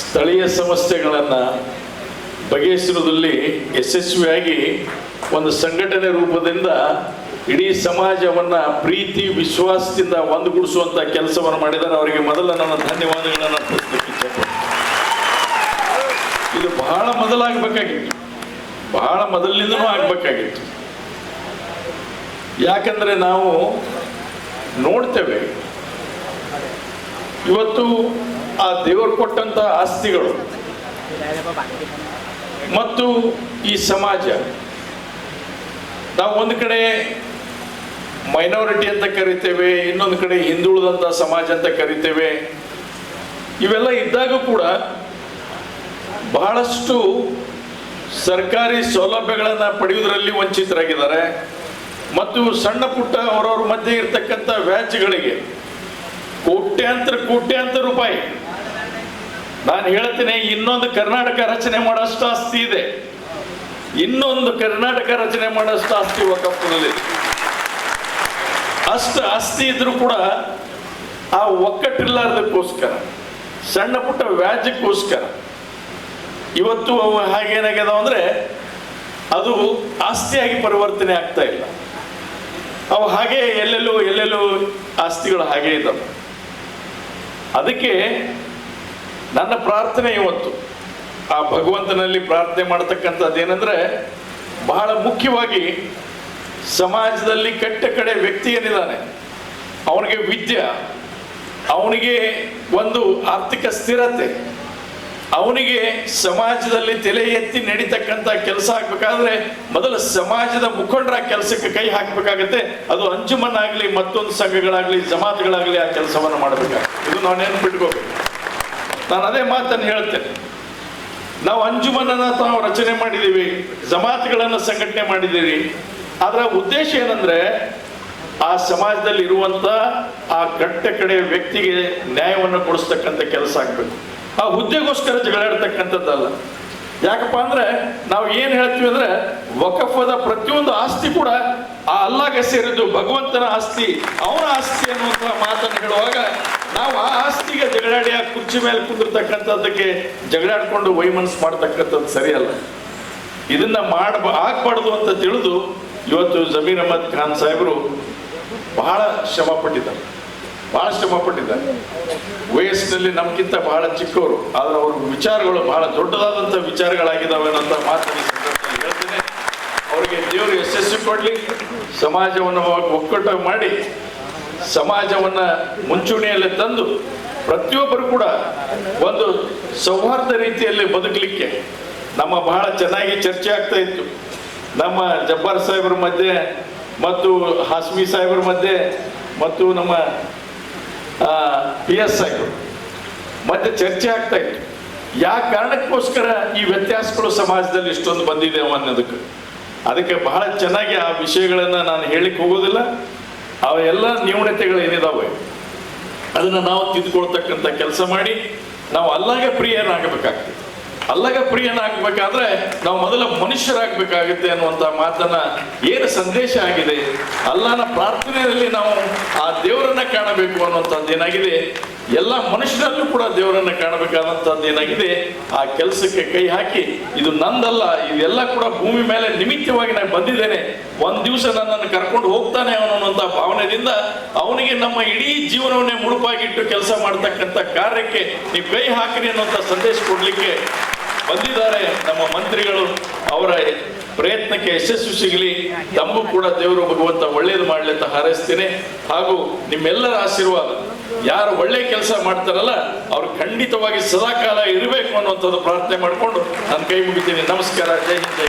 ಸ್ಥಳೀಯ ಸಮಸ್ಯೆಗಳನ್ನು ಬಗೆಹರಿಸುವುದರಲ್ಲಿ ಯಶಸ್ವಿಯಾಗಿ ಒಂದು ಸಂಘಟನೆ ರೂಪದಿಂದ ಇಡೀ ಸಮಾಜವನ್ನು ಪ್ರೀತಿ, ವಿಶ್ವಾಸದಿಂದ ಒಂದುಗೂಡಿಸುವಂಥ ಕೆಲಸವನ್ನು ಮಾಡಿದರೆ ಅವರಿಗೆ ಮೊದಲ ನನ್ನ ಧನ್ಯವಾದಗಳನ್ನು ಇದು ಬಹಳ ಮೊದಲಾಗಬೇಕಾಗಿತ್ತು. ಬಹಳ ಮೊದಲಿನಿಂದನೂ ಆಗಬೇಕಾಗಿತ್ತು. ಯಾಕಂದರೆ ನಾವು ನೋಡ್ತೇವೆ, ಇವತ್ತು ಆ ದೇವರು ಕೊಟ್ಟಂತ ಆಸ್ತಿಗಳು. ಮತ್ತು ಈ ಸಮಾಜ. ನಾವು ಒಂದು ಕಡೆ ಮೈನಾರಿಟಿ ಅಂತ ಕರಿತೇವೆ, ಇನ್ನೊಂದು ಕಡೆ ಹಿಂದುಳಿದಂಥ ಸಮಾಜ ಅಂತ ಕರಿತೇವೆ. ಇವೆಲ್ಲ ಇದ್ದಾಗ ಕೂಡ ಬಹಳಷ್ಟು ಸರ್ಕಾರಿ ಸೌಲಭ್ಯಗಳನ್ನು ಪಡೆಯುವುದರಲ್ಲಿ ವಂಚಿತರಾಗಿದ್ದಾರೆ. ಮತ್ತು ಸಣ್ಣ ಪುಟ್ಟ ಅವರವ್ರ ಮಧ್ಯೆ ಇರ್ತಕ್ಕಂಥ ವ್ಯಾಜ್ಯಗಳಿಗೆ ಕೋಟ್ಯಾಂತರ ಕೋಟ್ಯಾಂತರ ರೂಪಾಯಿ ನಾನು ಹೇಳ್ತೀನಿ, ಇನ್ನೊಂದು ಕರ್ನಾಟಕ ರಚನೆ ಮಾಡೋಷ್ಟು ಆಸ್ತಿ ಇದೆ. ಇನ್ನೊಂದು ಕರ್ನಾಟಕ ರಚನೆ ಮಾಡೋಷ್ಟು ಆಸ್ತಿ ಒಕ್ಕಪ್ಪನಲ್ಲಿ ಅಷ್ಟು ಆಸ್ತಿ ಇದ್ರೂ ಕೂಡ ಆ ಒಕ್ಕಟ್ಟಿಲ್ಲಾರ್ದಕ್ಕೋಸ್ಕರ, ಸಣ್ಣ ಪುಟ್ಟ ವ್ಯಾಜ್ಯಕ್ಕೋಸ್ಕರ, ಇವತ್ತು ಅವು ಹಾಗೇನಾಗ್ಯದ ಅಂದ್ರೆ, ಅದು ಆಸ್ತಿಯಾಗಿ ಪರಿವರ್ತನೆ ಆಗ್ತಾ ಇಲ್ಲ. ಅವು ಹಾಗೆ ಎಲ್ಲೆಲ್ಲೋ ಎಲ್ಲೆಲ್ಲೋ ಆಸ್ತಿಗಳು ಹಾಗೆ ಇದ್ದಾವೆ ಅದಕ್ಕೆ ನನ್ನ ಪ್ರಾರ್ಥನೆ ಇವತ್ತು. ಆ ಭಗವಂತನಲ್ಲಿ ಪ್ರಾರ್ಥನೆ ಮಾಡತಕ್ಕಂಥದ್ದು ಏನಂದ್ರೆ, ಬಹಳ ಮುಖ್ಯವಾಗಿ ಸಮಾಜದಲ್ಲಿ ಕಟ್ಟ ಕಡೆ ವ್ಯಕ್ತಿ ಏನಿದ್ದಾನೆ, ಅವನಿಗೆ ವಿದ್ಯೆ, ಅವನಿಗೆ ಒಂದು ಆರ್ಥಿಕ ಸ್ಥಿರತೆ, ಅವನಿಗೆ ಸಮಾಜದಲ್ಲಿ ತಲೆ ಎತ್ತಿ ನಡೀತಕ್ಕಂಥ ಕೆಲಸ ಆಗ್ಬೇಕಾದ್ರೆ ಮೊದಲು ಸಮಾಜದ ಮುಖಂಡರ ಕೆಲಸಕ್ಕೆ ಕೈ ಹಾಕಬೇಕಾಗತ್ತೆ. ಅದು ಅಂಜುಮನ್ನಾಗ್ಲಿ ಮತ್ತೊಂದು ಸಂಘಗಳಾಗಲಿ, ಜಮಾತ್ಗಳಾಗ್ಲಿ ಆ ಕೆಲಸವನ್ನು ಮಾಡಬೇಕಾಗುತ್ತೆ. ಇದು ನಾವು ನೆನ್ಪಿಟ್ಕೋಬೇಕು ನಾನು ಅದೇ ಮಾತನ್ನು ಹೇಳ್ತೇನೆ. ನಾವು ಅಂಜುಮನನ್ನು ತಾವು ರಚನೆ ಮಾಡಿದ್ದೀವಿ, ಜಮಾತ್ಗಳನ್ನು ಸಂಘಟನೆ ಮಾಡಿದ್ದೀವಿ ಅದರ ಉದ್ದೇಶ ಏನಂದ್ರೆ, ಆ ಸಮಾಜದಲ್ಲಿ ಇರುವಂತ ಆ ಕಟ್ಟ ಕಡೆ ವ್ಯಕ್ತಿಗೆ ನ್ಯಾಯವನ್ನು ಕೊಡಿಸ್ತಕ್ಕಂಥ ಕೆಲಸ ಆಗಬೇಕು. ಆ ಹುದ್ದೆಗೋಸ್ಕರ ಜಗಳಾಡ್ತಕ್ಕಂಥದ್ದಲ್ಲ ಯಾಕಪ್ಪ ಅಂದ್ರೆ, ನಾವು ಏನು ಹೇಳ್ತೀವಿ ಅಂದ್ರೆ, ವಕಫದ ಪ್ರತಿಯೊಂದು ಆಸ್ತಿ ಕೂಡ ಆ ಅಲ್ಲಾಗೆ ಸೇರಿದ್ದು ಭಗವಂತನ ಆಸ್ತಿ, ಅವನ ಆಸ್ತಿ ಅನ್ನುವಂಥ ಮಾತನ್ನು ಹೇಳುವಾಗ, ನಾವು ಆ ಆಸ್ತಿಗೆ ಜಗಳಾಡಿ ಕುರ್ಚಿ ಮೇಲೆ ಕುಂದಿರ್ತಕ್ಕಂಥದ್ದಕ್ಕೆ ಜಗಳಾಡ್ಕೊಂಡು ವೈಮನಸ್ ಮಾಡ್ತಕ್ಕಂಥದ್ದು ಸರಿಯಲ್ಲ. ಇದನ್ನ ಮಾಡ, ಆಗ್ಬಾರ್ದು ಅಂತ ತಿಳಿದು ಇವತ್ತು ಜಮೀರ್ ಅಹಮದ್ ಖಾನ್ ಸಾಹೇಬರು ಬಹಳ ಶ್ರಮ ಪಟ್ಟಿದ್ದಾರೆ. ಬಹಳ ಶ್ರಮ ಪಟ್ಟಿದ್ದಾರೆ. ವಯಸ್ಸಿನಲ್ಲಿ ನಮ್ಗಿಂತ ಬಹಳ ಚಿಕ್ಕವರು, ಆದ್ರೆ ಅವ್ರ ವಿಚಾರಗಳು ಬಹಳ ದೊಡ್ಡದಾದಂಥ ವಿಚಾರಗಳಾಗಿದ್ದಾವೆ ಅನ್ನೋಂಥ ಮಾತನ್ನು ಹೇಳ್ತೇನೆ. ಅವರಿಗೆ ದೇವರು ಯಶಸ್ಸು ಕೊಡ್ಲಿ, ಸಮಾಜವನ್ನು ಒಕ್ಕಟ್ಟು ಮಾಡಿ, ಸಮಾಜವನ್ನ ಮುಂಚೂಣಿಯಲ್ಲಿ ತಂದು ಪ್ರತಿಯೊಬ್ಬರು ಕೂಡ ಒಂದು ಸೌಹಾರ್ದ ರೀತಿಯಲ್ಲಿ ಬದುಕಲಿಕ್ಕೆ ನಮ್ಮ ಬಹಳ ಚೆನ್ನಾಗಿ ಚರ್ಚೆ ಆಗ್ತಾ ಇತ್ತು. ನಮ್ಮ ಜಬ್ಬಾರ್ ಸಾಹೇಬ್ರ ಮಧ್ಯೆ ಮತ್ತು ಹಾಸ್ಮಿ ಸಾಹೇಬ್ರ ಮಧ್ಯೆ ಮತ್ತು ನಮ್ಮ ಪಿ ಎಸ್ ಸಾಹೇಬ್ರು ಮಧ್ಯೆ ಚರ್ಚೆ ಆಗ್ತಾ ಇತ್ತು. ಯಾವ ಕಾರಣಕ್ಕೋಸ್ಕರ ಈ ವ್ಯತ್ಯಾಸಗಳು ಸಮಾಜದಲ್ಲಿ ಇಷ್ಟೊಂದು ಬಂದಿದೆ ಅನ್ನೋದಕ್ಕೆ? ಅದಕ್ಕೆ ಬಹಳ ಚೆನ್ನಾಗಿ ಆ ವಿಷಯಗಳನ್ನು ನಾನು ಹೇಳಿಕ್ ಹೋಗೋದಿಲ್ಲ. ಅವೆಲ್ಲ ನ್ಯೂನತೆಗಳು ಏನಿದಾವೆ? ಅದನ್ನ ನಾವು ತಿದ್ದುಕೊಳ್ತಕ್ಕಂಥ ಕೆಲಸ ಮಾಡಿ ನಾವು ಅಲ್ಲಾಗೆ ಪ್ರಿಯನಾಗಬೇಕಾಗ್ತದೆ ಅಲ್ಲಗ ಪ್ರಿಯನಾಗಬೇಕಾದ್ರೆ ನಾವು ಮೊದಲ ಮನುಷ್ಯರಾಗಬೇಕಾಗುತ್ತೆ ಅನ್ನುವಂಥ ಮಾತನ್ನ ಏನು ಸಂದೇಶ ಆಗಿದೆ? ಅಲ್ಲನ ಪ್ರಾರ್ಥನೆಯಲ್ಲಿ ನಾವು ಆ ದೇವರನ್ನ ಕಾಣಬೇಕು ಅನ್ನುವಂಥದ್ದು ಏನಾಗಿದೆ? ಎಲ್ಲ ಮನುಷ್ಯರಲ್ಲೂ ಕೂಡ ದೇವರನ್ನ ಕಾಣಬೇಕಾದಂಥದ್ದು ಏನಾಗಿದೆ? ಆ ಕೆಲಸಕ್ಕೆ ಕೈ ಹಾಕಿ, ಇದು ನಂದಲ್ಲ, ಇದೆಲ್ಲ ಕೂಡ ಭೂಮಿ ಮೇಲೆ ನಿಮಿತ್ತವಾಗಿ ನಾನು ಬಂದಿದ್ದೇನೆ. ಒಂದ್ ದಿವಸ ನನ್ನನ್ನು ಕರ್ಕೊಂಡು ಹೋಗ್ತಾನೆ ಅನ್ನುವಂಥ ಭಾವನೆಯಿಂದ ಅವನಿಗೆ ನಮ್ಮ ಇಡೀ ಜೀವನವನ್ನೇ ಮುಡುಪಾಗಿಟ್ಟು ಕೆಲಸ ಮಾಡ್ತಕ್ಕಂಥ ಕಾರ್ಯಕ್ಕೆ ನೀವು ಕೈ ಹಾಕಿರಿ ಅನ್ನುವಂಥ ಸಂದೇಶ ಕೊಡ್ಲಿಕ್ಕೆ ಬಂದಿದ್ದಾರೆ ನಮ್ಮ ಮಂತ್ರಿಗಳು ಅವರ ಪ್ರಯತ್ನಕ್ಕೆ ಯಶಸ್ಸು ಸಿಗಲಿ. ತಮಗೂ ಕೂಡ ದೇವರು ಭಗವಂತ ಒಳ್ಳೇದು ಮಾಡಲಿ ಅಂತ ಹಾರೈಸ್ತೀನಿ. ಹಾಗೂ ನಿಮ್ಮೆಲ್ಲರ ಆಶೀರ್ವಾದ. ಯಾರು ಒಳ್ಳೆ ಕೆಲಸ ಮಾಡ್ತಾರಲ್ಲ, ಅವ್ರು ಖಂಡಿತವಾಗಿ ಸದಾಕಾಲ ಇರಬೇಕು ಅನ್ನುವಂಥದ್ದು ಪ್ರಾರ್ಥನೆ ಮಾಡಿಕೊಂಡು ನಾನು ಕೈ ಮುಗಿತೀನಿ. ನಮಸ್ಕಾರ. ಜೈ ಹಿಂದ್, ಜೈ.